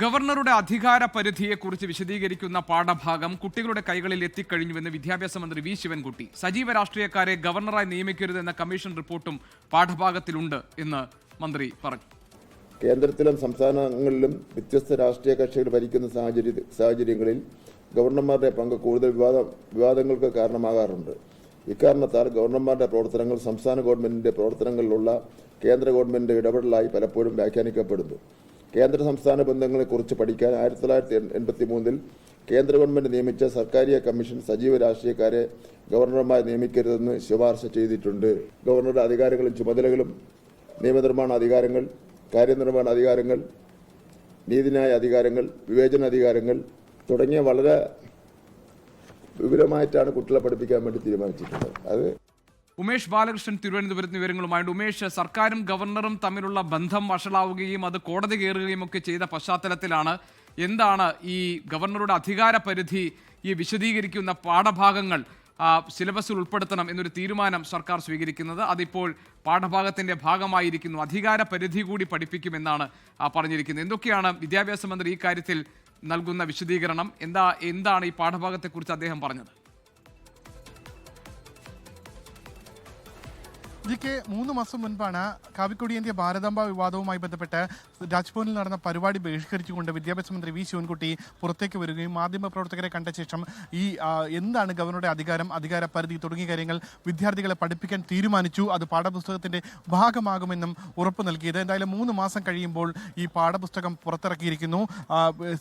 ഗവർണറുടെ അധികാര പരിധിയെക്കുറിച്ച് വിശദീകരിക്കുന്ന പാഠഭാഗം കുട്ടികളുടെ കൈകളിൽ എത്തിക്കഴിഞ്ഞുവെന്ന് വിദ്യാഭ്യാസ മന്ത്രി വി. ശിവൻകുട്ടി. സജീവ രാഷ്ട്രീയക്കാരെ ഗവർണറായി നിയമിക്കരുതെന്ന കമ്മീഷൻ റിപ്പോർട്ടും പാഠഭാഗത്തിലുണ്ട് എന്ന് മന്ത്രി പറഞ്ഞു. കേന്ദ്രത്തിലും സംസ്ഥാനങ്ങളിലും വ്യത്യസ്ത രാഷ്ട്രീയ കക്ഷികൾ ഭരിക്കുന്ന സാഹചര്യ സാഹചര്യങ്ങളിൽ ഗവർണർമാരുടെ പങ്ക് കൂടുതൽ വിവാദ വിവാദങ്ങൾക്ക് കാരണമാകാറുണ്ട്. ഇക്കാരണത്താൽ ഗവർണർമാരുടെ പ്രവർത്തനങ്ങൾ സംസ്ഥാന ഗവൺമെന്റിന്റെ പ്രവർത്തനങ്ങളിലുള്ള കേന്ദ്ര ഗവൺമെന്റിന്റെ ഇടപെടലായി പലപ്പോഴും വ്യാഖ്യാനിക്കപ്പെടുന്നു. കേന്ദ്ര സംസ്ഥാന ബന്ധങ്ങളെക്കുറിച്ച് പഠിക്കാൻ ആയിരത്തി തൊള്ളായിരത്തി എൺപത്തി മൂന്നിൽ കേന്ദ്ര ഗവൺമെന്റ് നിയമിച്ച സർക്കാരിയ കമ്മീഷൻ സജീവ രാഷ്ട്രീയക്കാരെ ഗവർണർമാരെ നിയമിക്കരുതെന്ന് ശുപാർശ ചെയ്തിട്ടുണ്ട്. ഗവർണറുടെ അധികാരങ്ങളും ചുമതലകളും നിയമനിർമ്മാണ അധികാരങ്ങൾ കാര്യനിർവഹണ അധികാരങ്ങൾ നീതിന്യായ അധികാരങ്ങൾ വിവേചന അധികാരങ്ങൾ തുടങ്ങിയ വളരെ വിപുലമായിട്ടാണ് കുട്ടികളെ പഠിപ്പിക്കാൻ വേണ്ടി തീരുമാനിച്ചിട്ടുള്ളത്. അത് ഉമേഷ് ബാലകൃഷ്ണൻ തിരുവനന്തപുരത്ത് വിവരങ്ങളുമായിട്ട് ഉമേഷ് സർക്കാരും ഗവർണറും തമ്മിലുള്ള ബന്ധം വഷളാവുകയും അത് കോടതി കയറുകയും ഒക്കെ ചെയ്ത പശ്ചാത്തലത്തിലാണ്. എന്താണ് ഈ ഗവർണറുടെ അധികാര പരിധി ഈ വിശദീകരിക്കുന്ന പാഠഭാഗങ്ങൾ സിലബസിൽ ഉൾപ്പെടുത്തണം എന്നൊരു തീരുമാനം സർക്കാർ സ്വീകരിക്കുന്നത്? അതിപ്പോൾ പാഠഭാഗത്തിന്റെ ഭാഗമായിരിക്കുന്നു. അധികാര പരിധി കൂടി പഠിപ്പിക്കുമെന്നാണ് പറഞ്ഞിരിക്കുന്നത്. എന്തൊക്കെയാണ് വിദ്യാഭ്യാസ മന്ത്രി ഈ കാര്യത്തിൽ നൽകുന്ന വിശദീകരണം? എന്താ എന്താണ് ഈ പാഠഭാഗത്തെക്കുറിച്ച് അദ്ദേഹം പറഞ്ഞത്? ജി മൂന്ന് മാസം മുൻപാണ് കാവിക്കൊടിയന്റെ ഭാരതാംബ വിവാദവുമായി ബന്ധപ്പെട്ട് രാജ്ഭവനിൽ നടന്ന പരിപാടി ബഹിഷ്കരിച്ചുകൊണ്ട് വിദ്യാഭ്യാസ മന്ത്രി വി ശിവൻകുട്ടി പുറത്തേക്ക് വരികയും മാധ്യമപ്രവർത്തകരെ കണ്ട ശേഷം ഈ എന്താണ് ഗവർണറുടെ അധികാരം അധികാര പരിധി തുടങ്ങിയ കാര്യങ്ങൾ വിദ്യാർത്ഥികളെ പഠിപ്പിക്കാൻ തീരുമാനിച്ചു. അത് പാഠപുസ്തകത്തിന്റെ ഭാഗമാകുമെന്നും ഉറപ്പ് നൽകിയത്. എന്തായാലും മൂന്ന് മാസം കഴിയുമ്പോൾ ഈ പാഠപുസ്തകം പുറത്തിറക്കിയിരിക്കുന്നു.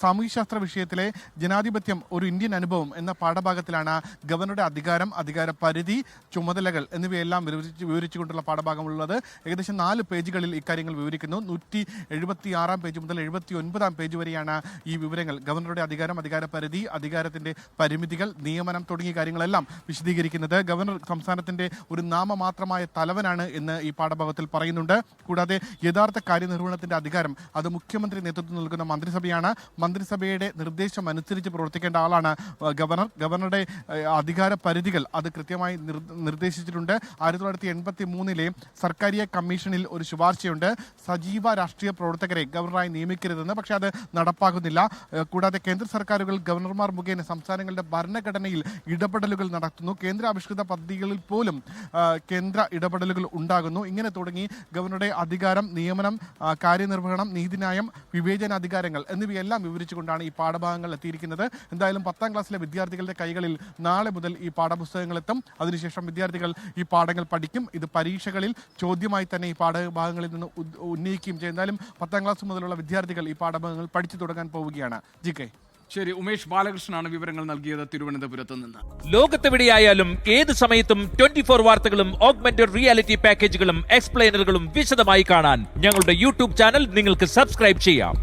സാമൂഹ്യശാസ്ത്ര വിഷയത്തിലെ ജനാധിപത്യം ഒരു ഇന്ത്യൻ അനുഭവം എന്ന പാഠഭാഗത്തിലാണ് ഗവർണറുടെ അധികാരം അധികാര പരിധി ചുമതലകൾ എന്നിവയെല്ലാം വിവരിച്ച് വിവരിച്ചുകൊണ്ടുള്ള പാഠഭാഗമുള്ളത് ഏകദേശം നാല് പേജുകളിൽ ഇക്കാര്യങ്ങൾ വിവരിക്കുന്നു. നൂറ്റി എഴുപത്തി ആറാം പേജ് മുതൽ എഴുപത്തി ഒൻപതാം പേജ് വരെയാണ് ഈ വിവരങ്ങൾ. ഗവർണറുടെ അധികാരം അധികാര പരിധി അധികാരത്തിന്റെ പരിമിതികൾ നിയമനം തുടങ്ങിയ കാര്യങ്ങളെല്ലാം വിശദീകരിക്കുന്നത്. ഗവർണർ സംസ്ഥാനത്തിന്റെ ഒരു നാമമാത്രമായ തലവനാണ് എന്ന് ഈ പാഠഭാഗത്തിൽ പറയുന്നുണ്ട്. കൂടാതെ യഥാർത്ഥ കാര്യനിർവഹണത്തിന്റെ അധികാരം അത് മുഖ്യമന്ത്രി നേതൃത്വം നൽകുന്ന മന്ത്രിസഭയാണ്. മന്ത്രിസഭയുടെ നിർദ്ദേശം അനുസരിച്ച് പ്രവർത്തിക്കേണ്ട ആളാണ് ഗവർണർ. ഗവർണറുടെ അധികാര പരിധികൾ അത് കൃത്യമായി നിർദ്ദേശിച്ചിട്ടുണ്ട്. ആയിരത്തി തൊള്ളായിരത്തി എൺപത്തി മൂന്നിലെ സർക്കാരിയ കമ്മീഷനിൽ ഒരു ശുപാർശയുണ്ട്. സജീവ രാഷ്ട്രീയ പ്രവർത്തകരെ ഗവർണറായി നിയമിക്കരുതെന്ന്. പക്ഷേ അത് നടപ്പാകുന്നില്ല. കൂടാതെ കേന്ദ്ര സർക്കാരുകൾ ഗവർണർമാർ മുഖേന സംസ്ഥാനങ്ങളുടെ ഭരണഘടനയിൽ ഇടപെടലുകൾ നടത്തുന്നു. കേന്ദ്ര ആവിഷ്കൃത പദ്ധതികളിൽ പോലും കേന്ദ്ര ഇടപെടലുകൾ ഉണ്ടാകുന്നു. ഇങ്ങനെ തുടങ്ങി ഗവർണറുടെ അധികാരം നിയമനം കാര്യനിർവഹണം നീതിന്യായം വിവേചനാധികാരങ്ങൾ എന്നിവയെല്ലാം വിവരിച്ചുകൊണ്ടാണ് ഈ പാഠഭാഗങ്ങൾ എത്തിയിരിക്കുന്നത്. എന്തായാലും പത്താം ക്ലാസ്സിലെ വിദ്യാർത്ഥികളുടെ കൈകളിൽ നാളെ മുതൽ ഈ പാഠപുസ്തകങ്ങൾ എത്തും. അതിനുശേഷം വിദ്യാർത്ഥികൾ ഈ പാഠങ്ങൾ പഠിക്കും. ഇത് പരീക്ഷകളിൽ ചോദ്യമായി തന്നെ ഈ പാഠഭാഗങ്ങളിൽ നിന്ന് ഉന്നയിക്കുകയും ചെയ്യും. എന്തായാലും പത്താം ക്ലാസ് മുതലുള്ള വിദ്യാർത്ഥികൾ ഈ പാഠഭാഗങ്ങൾ പഠിച്ചു തുടങ്ങാൻ പോവുകയാണ്. ജി കെ ശരി ഉമേഷ് ബാലകൃഷ്ണനാണ് വിവരങ്ങൾ നൽകിയത് തിരുവനന്തപുരത്ത് നിന്ന്. ലോകത്തെവിടെയായാലും ഏത് സമയത്തും ട്വന്റി ഫോർ വാർത്തകളും ഓഗ്മെന്റഡ് റിയാലിറ്റി പാക്കേജുകളും എക്സ്പ്ലെയിനറുകളും വിശദമായി കാണാൻ ഞങ്ങളുടെ യൂട്യൂബ് ചാനൽ നിങ്ങൾക്ക് സബ്സ്ക്രൈബ് ചെയ്യാം.